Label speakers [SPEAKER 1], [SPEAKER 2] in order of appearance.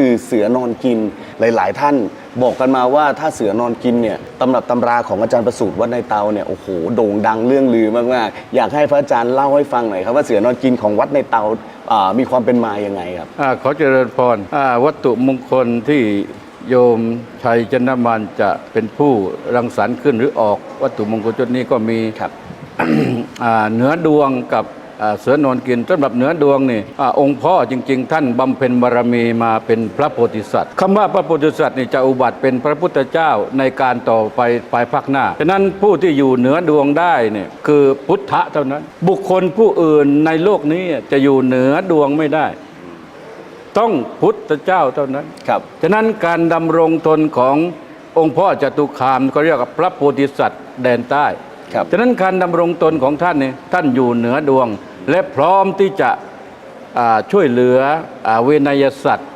[SPEAKER 1] คือเสือนอนกินหลาย ๆ ท่าน บอกกันมาว่าถ้าเสือนอนกินเนี่ยตำรับตำราของอาจารย์ประสูติวัดในเตาเนี่ยโอ้โหโด่งดังเรื่องลือมากๆอยากให้พระอาจารย์เล่าให้ฟังหน่อยครับว่าเสือนอนกินของวัดในเตาอ่ามีความเป็นมายังไงครับ
[SPEAKER 2] อาขอเจริญพรอ่าวัตถุมงคลที่โยมชัยชนะมานจะเป็นผู้รังสรรค์ขึ้นหรือออกวัตถุมงคลจุดนี้ก็มี
[SPEAKER 1] ครับ
[SPEAKER 2] อ่าเหนือดวงกับอ่า เสือนอนกินสำหรับเหนือดวงนี่อาองค์พ่อจริง ๆ ท่านบำเพ็ญบารมีมาเป็นพระโพธิสัตว์คำว่าพระโพธิสัตว์นี่จะอุบัติเป็นพระพุทธเจ้าในการต่อไปภายภาคหน้าฉะนั้นผู้ที่อยู่เหนือดวงได้เนี่ยคือพุทธะเท่านั้น บุคคลผู้อื่นในโลกนี้จะอยู่เหนือดวงไม่ได้ต้องพุทธเจ้าเท่านั้น
[SPEAKER 1] ครับ
[SPEAKER 2] ฉะนั้นการดำรงตนขององค์พ่อจตุคามก็เรียกว่าพระโพธิสัตว์แดนใต้
[SPEAKER 1] ครับ
[SPEAKER 2] ฉะนั้นการดำรงตนของท่านเนี่ยท่านอยู่เหนือดวง และพร้อมที่จะช่วยเหลือเวนยสัตว์